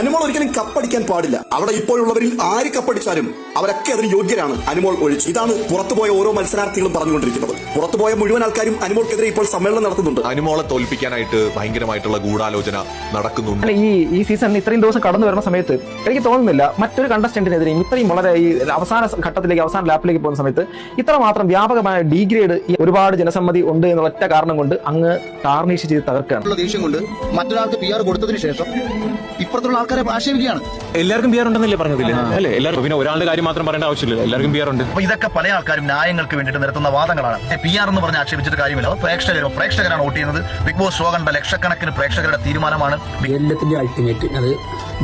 അനുമോൾ ഒരിക്കലും കപ്പടിക്കാൻ പാടില്ല. അവിടെ ഇപ്പോഴുള്ളവരിൽ ആര് കപ്പടിച്ചാലും അവരൊക്കെ അതിന് യോഗ്യരാണ്. അനുമോൾ ഒഴിച്ച്. ഇതാണ് പുറത്തുപോയ ഓരോ മത്സരാർത്ഥികളും പറഞ്ഞുകൊണ്ടിരിക്കുന്നത്. പുറത്തുപോയ മുഴുവൻ ആൾക്കാരും അനുമോൾക്കെതിരെ ഇപ്പോൾ സമ്മേളനം നടത്തുന്നുണ്ട്. അനുമോളെ തോൽപ്പിക്കാനായിട്ട് ഭയങ്കരമായിട്ടുള്ള ഗൂഢാലോചന നടക്കുന്നുണ്ട്. അല്ല ഈ ഈ സീസണിൽ ഇത്രയും ദിവസം കടന്നു വരുന്ന സമയത്ത് എനിക്ക് തോന്നുന്നില്ല മറ്റൊരു കണ്ടസ്റ്റന്റിനെതിരെയും ഇത്രയും വളരെ ഈ അവസാന ഘട്ടത്തിലേക്ക് അവസാന ലാപ്പിലേക്ക് പോകുന്ന സമയത്ത് ഇത്ര മാത്രം വ്യാപകമായ ഡിഗ്രേഡ് ഒരുപാട് ജനസമ്മതി ഉണ്ട് എന്നുള്ള ഒറ്റ കാരണം കൊണ്ട് അങ്ങ് ടാർണിഷ് ചെയ്ത് തകർക്കുകയാണ്. ഉള്ള ദേഷ്യം കൊണ്ട് മറ്റൊരാൾക്ക് പി ആർ കൊടുത്തതിന് ശേഷം ഇപ്പുറത്തുള്ള ആൾക്കാരെ ആക്ഷേപിക്കുകയാണ്. എല്ലാവർക്കും ബിയർ ഉണ്ടെന്നല്ലേ പറഞ്ഞതില്ലേ അല്ലേ? എല്ലാവർക്കും പിന്നെ ഒരാളുടെ കാര്യം മാത്രം പറയേണ്ട ആവശ്യമില്ല. എല്ലാവർക്കും ബിയർ ഉണ്ട്. അപ്പൊ ഇതൊക്കെ പല ആൾക്കാരും ന്യായങ്ങൾക്ക് വേണ്ടിയിട്ട് നിരത്തുന്ന വാദങ്ങളാണ്. പി ആർ എന്ന് പറഞ്ഞ് ആക്ഷേപിച്ചിട്ട് കാര്യമില്ല. അത് പ്രേക്ഷകരോ പ്രേക്ഷകരാണ് വോട്ട് ചെയ്യുന്നത്. ബിഗ് ബോസ് ഷോ കണ്ട ലക്ഷക്കണക്കിന് പ്രേക്ഷകരുടെ തീരുമാനമാണ് എല്ലാത്തിന്റെ അൾട്ടിമേറ്റ് അത്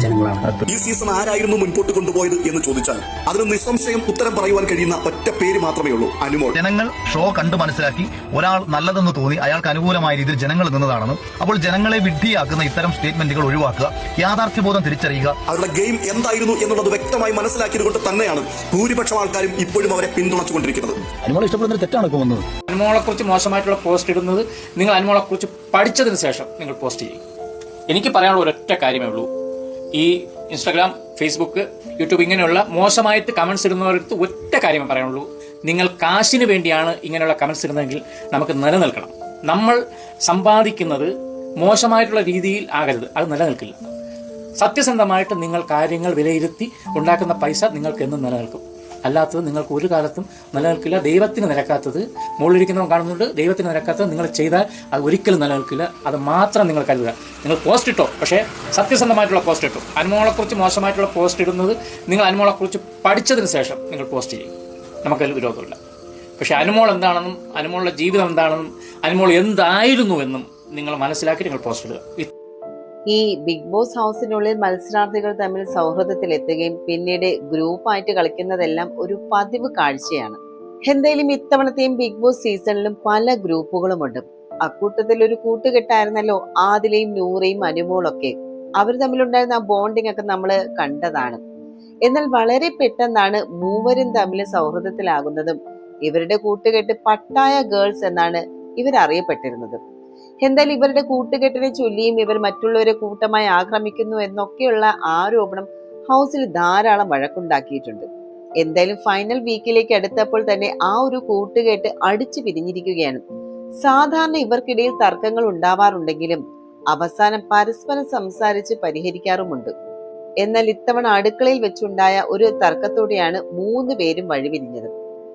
ജനങ്ങളാണ്. ഈ സീസൺ ആരായിരുന്നു മുൻപോട്ട് കൊണ്ടുപോയത് എന്ന് ചോദിച്ചാൽ അതിന് നിസ്സംശയം ഉത്തരം പറയുവാൻ കഴിയുന്ന ഒറ്റ പേര് മാത്രമേ ഉള്ളൂ അനുമോൾ. ജനങ്ങൾ ഷോ കണ്ടു മനസ്സിലാക്കി ഒരാൾ നല്ലതെന്ന് തോന്നി അയാൾക്ക് അനുകൂലമായ രീതിയിൽ ജനങ്ങൾ നിന്നതാണെന്നും അപ്പോൾ ജനങ്ങളെ വിഡ്ഢിയാക്കുന്ന ഇത്തരം സ്റ്റേറ്റ്മെന്റുകൾ ഒഴിവാക്കുക യാഥാർത്ഥ്യബോധം തിരിച്ചറിയുക. അവരുടെ ഗെയിം എന്തായിരുന്നു എന്നുള്ളത് വ്യക്തമായി മനസ്സിലാക്കിയത് കൊണ്ട് തന്നെയാണ് ഭൂരിപക്ഷം ആൾക്കാരും ഇപ്പോഴും അവരെ പിന്തുണച്ചുകൊണ്ടിരിക്കുന്നത്. അനുമോളെ ഇഷ്ടപ്പെടുന്ന തെറ്റാണ് ഇപ്പോൾ വന്നത് അനുമോളെക്കുറിച്ച് മോശമായിട്ടുള്ള പോസ്റ്റ് ഇടുന്നത് നിങ്ങൾ അനുമോളെക്കുറിച്ച് പഠിച്ചതിന് ശേഷം നിങ്ങൾ പോസ്റ്റ് ചെയ്യും. എനിക്ക് പറയാനുള്ള ഒരൊറ്റ കാര്യമേ ഉള്ളൂ. ഈ ഇൻസ്റ്റാഗ്രാം ഫേസ്ബുക്ക് യൂട്യൂബ് ഇങ്ങനെയുള്ള മോശമായിട്ട് കമന്റ്സ് ഇടുന്നവർക്ക് ഒറ്റ കാര്യമേ പറയാനുള്ളൂ. നിങ്ങൾ കാശിന് വേണ്ടിയാണ് ഇങ്ങനെയുള്ള കമന്റ്സ് ഇടുന്നതെങ്കിൽ നമുക്ക് നിലനിൽക്കണം. നമ്മൾ സമ്പാദിക്കുന്നത് മോശമായിട്ടുള്ള രീതിയിൽ ആകരുത്. അത് നിലനിൽക്കില്ല. സത്യസന്ധമായിട്ട് നിങ്ങൾ കാര്യങ്ങൾ വിലയിരുത്തി ഉണ്ടാക്കുന്ന പൈസ നിങ്ങൾക്ക് എന്നും നിലനിൽക്കും. അല്ലാത്തത് നിങ്ങൾക്ക് ഒരു കാലത്തും നിലനിൽക്കില്ല. ദൈവത്തിന് നിരക്കാത്തത് മുകളിലിരിക്കുന്നവൻ കാണുന്നുണ്ട്. ദൈവത്തിന് നിരക്കാത്തത് നിങ്ങൾ ചെയ്താൽ അത് ഒരിക്കലും നിലനിൽക്കില്ല. അത് മാത്രം നിങ്ങൾ കരുതുക. നിങ്ങൾ പോസ്റ്റ് ഇട്ടോ. പക്ഷേ സത്യസന്ധമായിട്ടുള്ള പോസ്റ്റ് ഇട്ടോ. അനുമോളെക്കുറിച്ച് മോശമായിട്ടുള്ള പോസ്റ്റ് ഇടുന്നത് നിങ്ങൾ അനുമോളെക്കുറിച്ച് പഠിച്ചതിന് ശേഷം നിങ്ങൾ പോസ്റ്റ് ചെയ്യും. നമുക്കതിൽ വിരോധമില്ല പക്ഷേ അനുമോൾ എന്താണെന്നും അനുമോളുടെ ജീവിതം എന്താണെന്നും അനുമോൾ എന്തായിരുന്നു എന്നും നിങ്ങൾ മനസ്സിലാക്കി നിങ്ങൾ പോസ്റ്റ് ഇടുക. ഈ ബിഗ് ബോസ് ഹൗസിനുള്ളിൽ മത്സരാർത്ഥികൾ തമ്മിൽ സൗഹൃദത്തിൽ എത്തുകയും പിന്നീട് ഗ്രൂപ്പായിട്ട് കളിക്കുന്നതെല്ലാം ഒരു പതിവ് കാഴ്ചയാണ്. എന്തായാലും ഇത്തവണത്തെയും ബിഗ് ബോസ് സീസണിലും പല ഗ്രൂപ്പുകളുമുണ്ട്. അക്കൂട്ടത്തിൽ ഒരു കൂട്ടുകെട്ടായിരുന്നല്ലോ ആദിലയും നൂറയും അനുമോളൊക്കെ. അവർ തമ്മിലുണ്ടായിരുന്ന ആ ബോണ്ടിങ് ഒക്കെ നമ്മൾ കണ്ടതാണ്. എന്നാൽ വളരെ പെട്ടെന്നാണ് മൂവരും തമ്മിൽ സൗഹൃദത്തിലാകുന്നതും ഇവരുടെ കൂട്ടുകെട്ട് പട്ടായ ഗേൾസ് എന്നാണ് ഇവരറിയപ്പെട്ടിരുന്നത്. എന്തായാലും ഇവരുടെ കൂട്ടുകെട്ടിനെ ചൊല്ലിയും ഇവർ മറ്റുള്ളവരെ കൂട്ടമായി ആക്രമിക്കുന്നു എന്നൊക്കെയുള്ള ആരോപണം ഹൗസിൽ ധാരാളം വഴക്കുണ്ടാക്കിയിട്ടുണ്ട്. എന്തായാലും ഫൈനൽ വീക്കിലേക്ക് അടുത്തപ്പോൾ തന്നെ ആ ഒരു കൂട്ടുകെട്ട് അടിച്ചു പിരിഞ്ഞിരിക്കുകയാണ്. സാധാരണ ഇവർക്കിടയിൽ തർക്കങ്ങൾ ഉണ്ടാവാറുണ്ടെങ്കിലും അവസാനം പരസ്പരം സംസാരിച്ച് പരിഹരിക്കാറുമുണ്ട്. എന്നാൽ ഇത്തവണ അടുക്കളയിൽ വെച്ചുണ്ടായ ഒരു തർക്കത്തോടെയാണ് മൂന്ന് പേരും വഴിപിരിഞ്ഞത്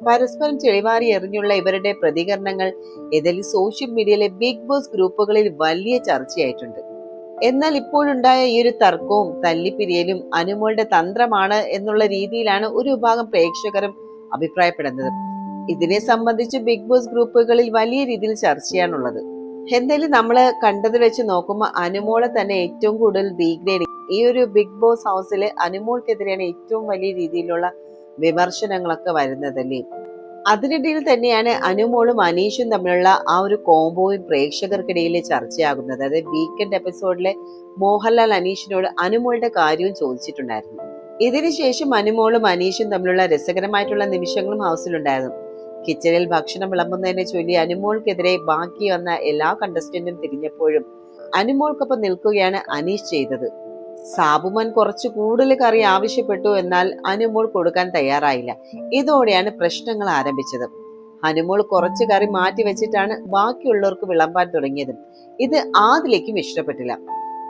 പരസ്പരം ചെളിവാരി എറിഞ്ഞുള്ള ഇവരുടെ പ്രതികരണങ്ങൾ ഏതായാലും സോഷ്യൽ മീഡിയയിലെ ബിഗ് ബോസ് ഗ്രൂപ്പുകളിൽ വലിയ ചർച്ചയായിട്ടുണ്ട്. എന്നാൽ ഇപ്പോഴുണ്ടായ ഈ ഒരു തർക്കവും തല്ലിപ്പിരിയലും അനുമോളുടെ തന്ത്രമാണ് എന്നുള്ള രീതിയിലാണ് ഒരു വിഭാഗം പ്രേക്ഷകരും അഭിപ്രായപ്പെടുന്നത്. ഇതിനെ സംബന്ധിച്ച് ബിഗ് ബോസ് ഗ്രൂപ്പുകളിൽ വലിയ രീതിയിൽ ചർച്ചയാണുള്ളത്. എന്തായാലും നമ്മൾ കണ്ടത് വെച്ച് നോക്കുമ്പോൾ അനുമോളെ തന്നെ ഏറ്റവും കൂടുതൽ ഡീഗ്രേഡ് ഈ ഒരു ബിഗ് ബോസ് ഹൗസിൽ അനുമോൾക്കെതിരെയാണ് ഏറ്റവും വലിയ രീതിയിലുള്ള വിമർശനങ്ങളൊക്കെ വരുന്നതല്ലേ? അതിനിടയിൽ തന്നെയാണ് അനുമോളും അനീഷും തമ്മിലുള്ള ആ ഒരു കോംബോയും പ്രേക്ഷകർക്കിടയിൽ ചർച്ചയാകുന്നത്. അതായത് വീക്കെൻഡ് എപ്പിസോഡിലെ മോഹൻലാൽ അനീഷിനോട് അനുമോളുടെ കാര്യവും ചോദിച്ചിട്ടുണ്ടായിരുന്നു. ഇതിനുശേഷം അനുമോളും അനീഷും തമ്മിലുള്ള രസകരമായിട്ടുള്ള നിമിഷങ്ങളും ഹൗസിലുണ്ടായിരുന്നു. കിച്ചണിൽ ഭക്ഷണം വിളമ്പുന്നതിനെ ചൊല്ലി അനുമോൾക്കെതിരെ ബാക്കി വന്ന എല്ലാ കണ്ടസ്റ്റന്റും തിരിഞ്ഞപ്പോഴും അനുമോൾക്കൊപ്പം നിൽക്കുകയാണ് അനീഷ് ചെയ്തത്. സാബുമൻ കുറച്ച് കൂടുതൽ കറി ആവശ്യപ്പെട്ടു എന്നാൽ അനുമോൾ കൊടുക്കാൻ തയ്യാറായില്ല. ഇതോടെയാണ് പ്രശ്നങ്ങൾ ആരംഭിച്ചത്. അനുമോൾ കുറച്ച് കറി മാറ്റി വെച്ചിട്ടാണ് ബാക്കിയുള്ളവർക്ക് വിളമ്പാൻ തുടങ്ങിയത്. ഇത് ആദിലേക്കും ഇഷ്ടപ്പെട്ടില്ല.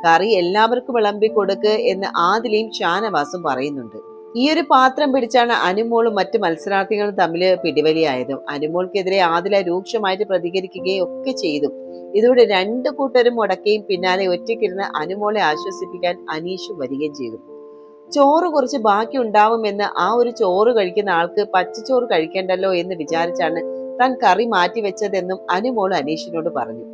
കറി എല്ലാവർക്കും വിളമ്പി കൊടുക്ക് എന്ന് ആദിലയും ഷാനവാസും പറയുന്നുണ്ട്. ഈ ഒരു പാത്രം പിടിച്ചാണ് അനുമോളും മറ്റ് മത്സരാർത്ഥികളും തമ്മിൽ പിടിവലിയായതും. അനുമോൾക്കെതിരെ ആദില രൂക്ഷമായിട്ട് പ്രതികരിക്കുകയും ഒക്കെ ചെയ്തു. ഇതോടെ രണ്ട് കൂട്ടരും മുടക്കുകയും പിന്നാലെ ഒറ്റയ്ക്കിരുന്ന് അനുമോളെ ആശ്വസിപ്പിക്കാൻ അനീഷും വരികയും ചെയ്തു. ചോറ് കുറച്ച് ബാക്കി ഉണ്ടാവുമെന്ന് ആ ഒരു ചോറ് കഴിക്കുന്ന ആൾക്ക് പച്ചച്ചോറ് കഴിക്കണ്ടല്ലോ എന്ന് വിചാരിച്ചാണ് താൻ കറി മാറ്റി വെച്ചതെന്നും അനുമോൾ അനീഷിനോട് പറഞ്ഞു.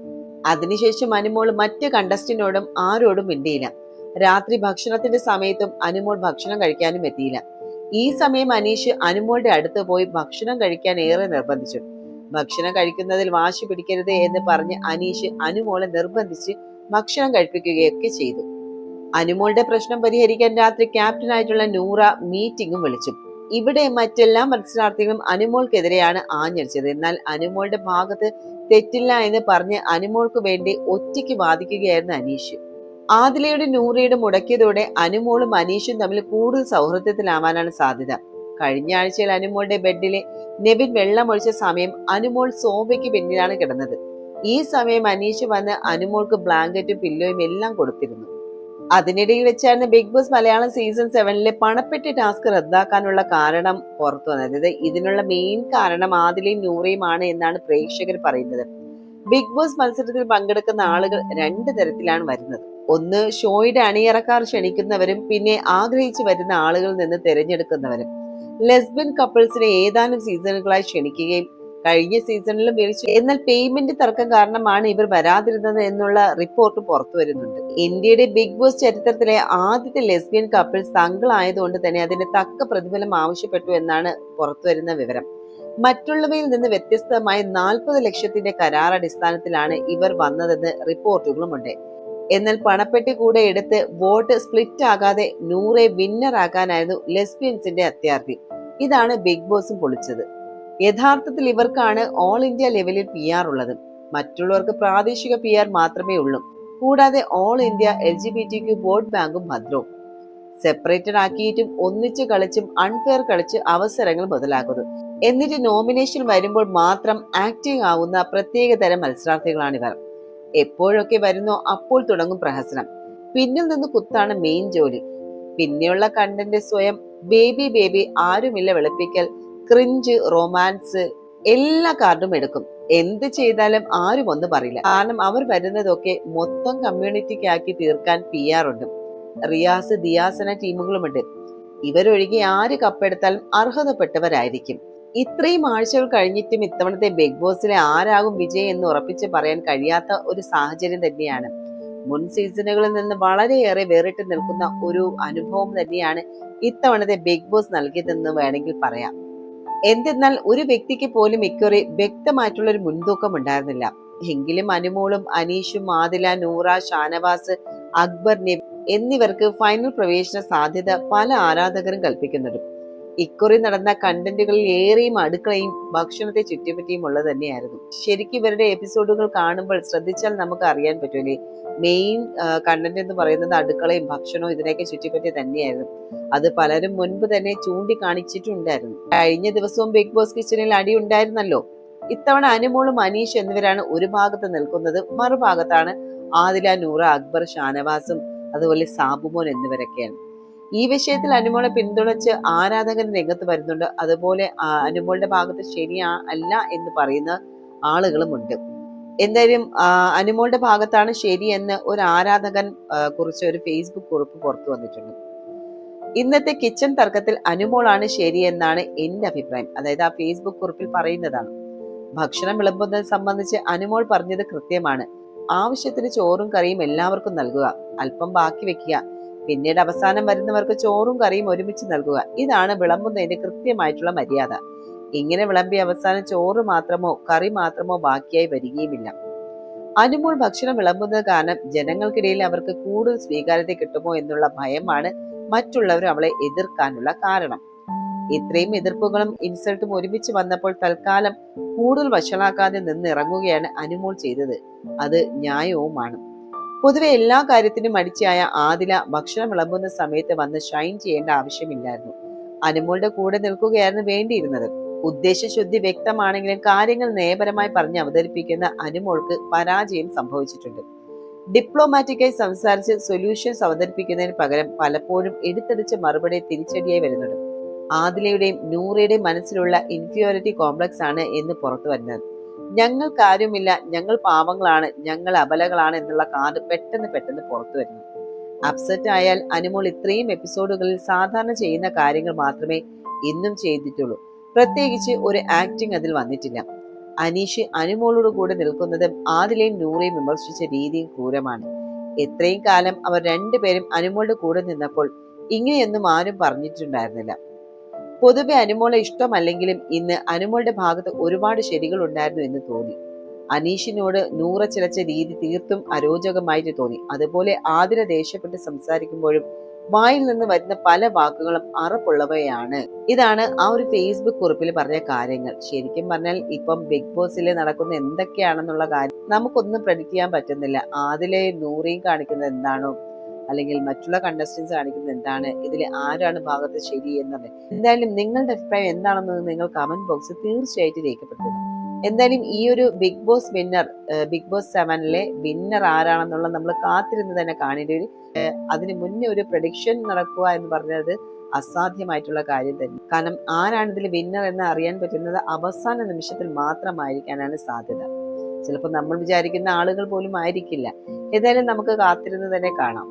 അതിനുശേഷം അനുമോൾ മറ്റ് കണ്ടസ്റ്റിനോടും ആരോടും മിണ്ടിയില്ല. രാത്രി ഭക്ഷണത്തിന്റെ സമയത്തും അനുമോൾ ഭക്ഷണം കഴിക്കാനും എത്തിയില്ല. ഈ സമയം അനീഷ് അനുമോളുടെ അടുത്ത് പോയി ഭക്ഷണം കഴിക്കാൻ ഏറെ നിർബന്ധിച്ചു. ഭക്ഷണം കഴിക്കുന്നതിൽ വാശി പിടിക്കരുത് എന്ന് പറഞ്ഞ് അനീഷ് അനുമോളെ നിർബന്ധിച്ച് ഭക്ഷണം കഴിപ്പിക്കുകയൊക്കെ ചെയ്തു. അനുമോളുടെ പ്രശ്നം പരിഹരിക്കാൻ രാത്രി ക്യാപ്റ്റനായിട്ടുള്ള നൂറ മീറ്റിംഗും വിളിച്ചു. ഇവിടെ മറ്റെല്ലാ മത്സരാർത്ഥികളും അനുമോൾക്കെതിരെയാണ് ആഞ്ഞടിച്ചത്. എന്നാൽ അനുമോളുടെ ഭാഗത്ത് തെറ്റില്ല എന്ന് പറഞ്ഞ് അനുമോൾക്ക് വേണ്ടി ഒറ്റയ്ക്ക് വാദിക്കുകയായിരുന്നു അനീഷ്. ആദിലയുടെ നൂറിയുടെ മുടക്കിയതോടെ അനുമോളും അനീഷും തമ്മിൽ കൂടുതൽ സൗഹൃദത്തിലാവാനാണ് സാധ്യത. കഴിഞ്ഞ ആഴ്ചയിൽ അനുമോളുടെ ബെഡിലെ നെബിൻ വെള്ളമൊഴിച്ച സമയം അനുമോൾ സോഫയ്ക്ക് പിന്നിലാണ് കിടന്നത്. ഈ സമയം അനീഷ് വന്ന് അനുമോൾക്ക് ബ്ലാങ്കറ്റും പില്ലോയും എല്ലാം കൊടുത്തിരുന്നു. അതിനിടയിൽ വെച്ചായിരുന്നു ബിഗ് ബോസ് മലയാളം സീസൺ സെവനിലെ പണപ്പെട്ടി ടാസ്ക് റദ്ദാക്കാനുള്ള കാരണം പുറത്തു വന്നത് ഇതിനുള്ള മെയിൻ കാരണം ആദിലയും നൂറയുമാണ് എന്നാണ് പ്രേക്ഷകർ പറയുന്നത്. ബിഗ് ബോസ് മത്സരത്തിൽ പങ്കെടുക്കുന്ന ആളുകൾ രണ്ട് തരത്തിലാണ് വരുന്നത്. ഒന്ന് ഷോയുടെ അണിയറക്കാർ ക്ഷണിക്കുന്നവരും പിന്നെ ആഗ്രഹിച്ചു വരുന്ന ആളുകളിൽ നിന്ന് തിരഞ്ഞെടുക്കുന്നവരും. ലെസ്ബിയൻ കപ്പിൾസിനെ ഏതാനും സീസണുകളായി ക്ഷണിക്കുകയും കഴിഞ്ഞ സീസണിലും വിളിച്ചു എന്നാൽ പേയ്മെന്റ് തർക്കം കാരണമാണ് ഇവർ വരാതിരുന്നത് എന്നുള്ള റിപ്പോർട്ട് പുറത്തു വരുന്നുണ്ട്. ഇന്ത്യയുടെ ബിഗ് ബോസ് ചരിത്രത്തിലെ ആദ്യത്തെ ലെസ്ബിയൻ കപ്പിൾ തങ്കളായതുകൊണ്ട് തന്നെ അതിന്റെ തക്ക പ്രതിഫലം ആവശ്യപ്പെട്ടു എന്നാണ് പുറത്തു വരുന്ന വിവരം. മറ്റുള്ളവയിൽ നിന്ന് വ്യത്യസ്തമായി നാൽപ്പത് ലക്ഷത്തിന്റെ കരാർ അടിസ്ഥാനത്തിലാണ് ഇവർ വന്നതെന്ന് റിപ്പോർട്ടുകളുമുണ്ട്. എന്നാൽ പണപ്പെട്ടി കൂടെ എടുത്ത് വോട്ട് സ്പ്ലിറ്റ് ആകാതെ നൂറെ വിന്നർ ആകാനായിരുന്നു ലെസ്ബിയൻസിന്റെ അത്യാർത്ഥി ഇതാണ് ബിഗ് ബോസും പൊളിച്ചത്. യഥാർത്ഥത്തിൽ ഇവർക്കാണ് ഓൾ ഇന്ത്യ ലെവലിൽ പി ആർ ഉള്ളത്. മറ്റുള്ളവർക്ക് പ്രാദേശിക പി ആർ മാത്രമേ ഉള്ളൂ. കൂടാതെ all India L G B T Q vote ബാങ്കും ഭദ്രവും സെപ്പറേറ്റഡ് ആക്കിയിട്ടും ഒന്നിച്ച് കളിച്ചും അൺഫെയർ കളിച്ച് അവസരങ്ങൾ മുതലാക്കുന്നു എന്നിട്ട് നോമിനേഷൻ വരുമ്പോൾ മാത്രം ആക്റ്റീവ് ആവുന്ന പ്രത്യേക തരം മത്സരാർത്ഥികളാണിവർ എപ്പോഴൊക്കെ വരുന്നോ അപ്പോൾ തുടങ്ങും പ്രഹസനം. പിന്നിൽ നിന്ന് കുത്താണ് മെയിൻ ജോലി. പിന്നെയുള്ള കണ്ടന്റ് സ്വയം ബേബി ബേബി ആരുമില്ല വെളുപ്പിക്കൽ ക്രിഞ്ച് റൊമാൻസ് എല്ലാ കാർഡും എടുക്കും. എന്ത് ചെയ്താലും ആരും ഒന്നും പറയില്ല. കാരണം അവർ വരുന്നതൊക്കെ മൊത്തം കമ്മ്യൂണിറ്റിക്കാക്കി തീർക്കാൻ പി ആർ ഉണ്ട്. റിയാസ് ദിയാസന ടീമുകളുമുണ്ട്. ഇവരൊഴികെ ആര് കപ്പെടുത്താലും അർഹതപ്പെട്ടവരായിരിക്കും. ഇത്രയും ആഴ്ചകൾ കഴിഞ്ഞിട്ടും ഇത്തവണത്തെ ബിഗ് ബോസിലെ ആരാകും വിജയ് എന്ന് ഉറപ്പിച്ച് പറയാൻ കഴിയാത്ത ഒരു സാഹചര്യം തന്നെയാണ്. മുൻ സീസണുകളിൽ നിന്ന് വളരെയേറെ വേറിട്ട് നിൽക്കുന്ന ഒരു അനുഭവം തന്നെയാണ് ഇത്തവണത്തെ ബിഗ് ബോസ് നൽകിയതെന്ന് വേണമെങ്കിൽ പറയാം. എന്തെന്നാൽ ഒരു വ്യക്തിക്ക് പോലും ഇക്കുറി വ്യക്തമായിട്ടുള്ള ഒരു മുൻതൂക്കം ഉണ്ടായിരുന്നില്ല. എങ്കിലും അനുമോളും അനീഷും ആദില നൂറ ഷാനവാസ് അക്ബർ എന്നിവർക്ക് ഫൈനൽ പ്രവേശന സാധ്യത പല ആരാധകരും കൽപ്പിക്കുന്നുണ്ട്. ഇക്കുറി നടന്ന കണ്ടന്റുകളിൽ ഏറെയും അടുക്കളയും ഭക്ഷണത്തെ ചുറ്റിപ്പറ്റിയും ഉള്ളത് തന്നെയായിരുന്നു. ശരിക്കും ഇവരുടെ എപ്പിസോഡുകൾ കാണുമ്പോൾ ശ്രദ്ധിച്ചാൽ നമുക്ക് അറിയാൻ പറ്റൂലേ? മെയിൻ കണ്ടന്റ് എന്ന് പറയുന്നത് അടുക്കളയും ഭക്ഷണവും ഇതിനെയൊക്കെ ചുറ്റിപ്പറ്റി തന്നെയായിരുന്നു. അത് പലരും മുൻപ് തന്നെ ചൂണ്ടിക്കാണിച്ചിട്ടുണ്ടായിരുന്നു. കഴിഞ്ഞ ദിവസവും ബിഗ് ബോസ് കിച്ചണിൽ അടി ഉണ്ടായിരുന്നല്ലോ. ഇത്തവണ അനുമോളും അനീഷ് എന്നിവരാണ് ഒരു ഭാഗത്ത് നിൽക്കുന്നത്. മറുഭാഗത്താണ് ആദില നൂറ അക്ബർ ഷാനവാസും അതുപോലെ സാബുമോൻ എന്നിവരൊക്കെയാണ്. ഈ വിഷയത്തിൽ അനുമോളെ പിന്തുണച്ച് ആരാധകൻ രംഗത്ത് വരുന്നുണ്ട്. അതുപോലെ അനുമോളുടെ ഭാഗത്ത് ശരിയാ അല്ല എന്ന് പറയുന്ന ആളുകളുമുണ്ട്. എന്തായാലും ആ, അനുമോളുടെ ഭാഗത്താണ് ശരി എന്ന് ഒരു ആരാധകൻ കുറിച്ച് ഒരു ഫേസ്ബുക്ക് കുറിപ്പ് പുറത്തു വന്നിട്ടുണ്ട്. ഇന്നത്തെ കിച്ചൺ തർക്കത്തിൽ അനുമോളാണ് ശരി എന്നാണ് എന്റെ അഭിപ്രായം. അതായത് ആ ഫേസ്ബുക്ക് കുറിപ്പിൽ പറയുന്നതാണ്. ഭക്ഷണം വിളമ്പുന്നത് സംബന്ധിച്ച് അനുമോൾ പറഞ്ഞത് കൃത്യമാണ്. ആവശ്യത്തിന് ചോറും കറിയും എല്ലാവർക്കും നൽകുക. അല്പം ബാക്കി വെക്കുക. പിന്നീട് അവസാനം വരുന്നവർക്ക് ചോറും കറിയും ഒരുമിച്ച് നൽകുക. ഇതാണ് വിളമ്പുന്നതിന്റെ കൃത്യമായിട്ടുള്ള മര്യാദ. ഇങ്ങനെ വിളമ്പി അവസാനം ചോറ് മാത്രമോ കറി മാത്രമോ ബാക്കിയായി വരികയുമില്ല. അനുമോൾ ഭക്ഷണം വിളമ്പുന്നത് കാരണം ജനങ്ങൾക്കിടയിൽ അവർക്ക് കൂടുതൽ സ്വീകാര്യത കിട്ടുമോ എന്നുള്ള ഭയമാണ് മറ്റുള്ളവർ അവളെ എതിർക്കാനുള്ള കാരണം. ഇത്രയും എതിർപ്പുകളും ഇൻസൾട്ടും ഒരുമിച്ച് വന്നപ്പോൾ തൽക്കാലം കൂടുതൽ വഷളാക്കാതെ നിന്നിറങ്ങുകയാണ് അനുമോൾ ചെയ്തത്. അത് ന്യായവുമാണ്. പൊതുവെ എല്ലാ കാര്യത്തിനും മടിച്ചായ ആദില ഭക്ഷണം വിളമ്പുന്ന സമയത്ത് വന്ന് ഷൈൻ ചെയ്യേണ്ട ആവശ്യമില്ലായിരുന്നു. അനുമോളുടെ കൂടെ നിൽക്കുകയായിരുന്നു വേണ്ടിയിരുന്നത്. ഉദ്ദേശശുദ്ധി വ്യക്തമാണെങ്കിലും കാര്യങ്ങൾ നയപരമായി പറഞ്ഞ് അവതരിപ്പിക്കുന്ന അനുമോൾക്ക് പരാജയം സംഭവിച്ചിട്ടുണ്ട്. ഡിപ്ലോമാറ്റിക്കായി സംസാരിച്ച് സൊല്യൂഷൻസ് അവതരിപ്പിക്കുന്നതിന് പകരം പലപ്പോഴും എടുത്തടിച്ച മറുപടി തിരിച്ചടിയായി വരുന്നുണ്ട്. ആദിലയുടെയും നൂറയുടെയും മനസ്സിലുള്ള ഇൻഫിയോറിറ്റി കോംപ്ലക്സ് ആണ് എന്ന് പുറത്തു വരുന്നത്. ഞങ്ങൾ കാര്യമില്ല ഞങ്ങൾ പാവങ്ങളാണ് ഞങ്ങൾ അബലകളാണ് എന്നുള്ള കാർഡ് പെട്ടെന്ന് പെട്ടെന്ന് പുറത്തു വരുന്നു. അപ്സെറ്റ് ആയാൽ അനുമോൾ ഇത്രയും എപ്പിസോഡുകളിൽ സാധാരണ ചെയ്യുന്ന കാര്യങ്ങൾ മാത്രമേ ഇന്നും ചെയ്തിട്ടുള്ളൂ. പ്രത്യേകിച്ച് ഒരു ആക്ടിങ് അതിൽ വന്നിട്ടില്ല. അനീഷ് അനുമോളോട് കൂടെ നിൽക്കുന്നതും ആദിലെയും നൂറയും വിമർശിച്ച രീതിയും ക്രൂരമാണ്. എത്രയും കാലം അവർ രണ്ടുപേരും അനുമോളുടെ കൂടെ നിന്നപ്പോൾ ഇങ്ങനെയൊന്നും ആരും പറഞ്ഞിട്ടുണ്ടായിരുന്നില്ല. പൊതുവെ അനുമോളെ ഇഷ്ടമല്ലെങ്കിലും ഇന്ന് അനുമോളുടെ ഭാഗത്ത് ഒരുപാട് ശരികൾ ഉണ്ടായിരുന്നു എന്ന് തോന്നി. അനീഷിനോട് നൂറ ചിലച്ച രീതി തീർത്തും അരോചകമായിട്ട് തോന്നി. അതുപോലെ ആതിര ദേഷ്യപ്പെട്ട് സംസാരിക്കുമ്പോഴും വായിൽ നിന്ന് വരുന്ന പല വാക്കുകളും അറപ്പുള്ളവയാണ്. ഇതാണ് ആ ഒരു ഫേസ്ബുക്ക് കുറിപ്പിൽ പറഞ്ഞ കാര്യങ്ങൾ. ശരിക്കും പറഞ്ഞാൽ ഇപ്പം ബിഗ് ബോസിൽ നടക്കുന്ന എന്തൊക്കെയാണെന്നുള്ള കാര്യം നമുക്കൊന്നും പ്രഡിക്റ്റ് ചെയ്യാൻ പറ്റുന്നില്ല. ആദിലെ നൂറിയും കാണിക്കുന്നത് എന്താണോ അല്ലെങ്കിൽ മറ്റുള്ള കണ്ടസ്റ്റൻസ് കാണിക്കുന്നത് എന്താണ്? ഇതിൽ ആരാണ് ഭാഗത്ത് ശരി എന്നത്. എന്തായാലും നിങ്ങളുടെ അഭിപ്രായം എന്താണെന്ന് നിങ്ങൾ കമന്റ് ബോക്സിൽ തീർച്ചയായിട്ടും രേഖപ്പെടുത്തുക. എന്തായാലും ഈ ഒരു Bigg Boss winner Bigg Boss സെവനിലെ winner ആരാണെന്നുള്ള നമ്മൾ കാത്തിരുന്ന് തന്നെ കാണേണ്ടി വരും. അതിന് മുന്നേ ഒരു പ്രഡിക്ഷൻ നടക്കുക എന്ന് പറഞ്ഞത് അസാധ്യമായിട്ടുള്ള കാര്യം തന്നെ. കാരണം ആരാണ് ഇതിൽ വിന്നർ എന്ന് അറിയാൻ പറ്റുന്നത് അവസാന നിമിഷത്തിൽ മാത്രമായിരിക്കാനാണ് സാധ്യത. ചിലപ്പോൾ നമ്മൾ വിചാരിക്കുന്ന ആളുകൾ പോലും ആയിരിക്കില്ല. ഏതായാലും നമുക്ക് കാത്തിരുന്ന് തന്നെ കാണാം.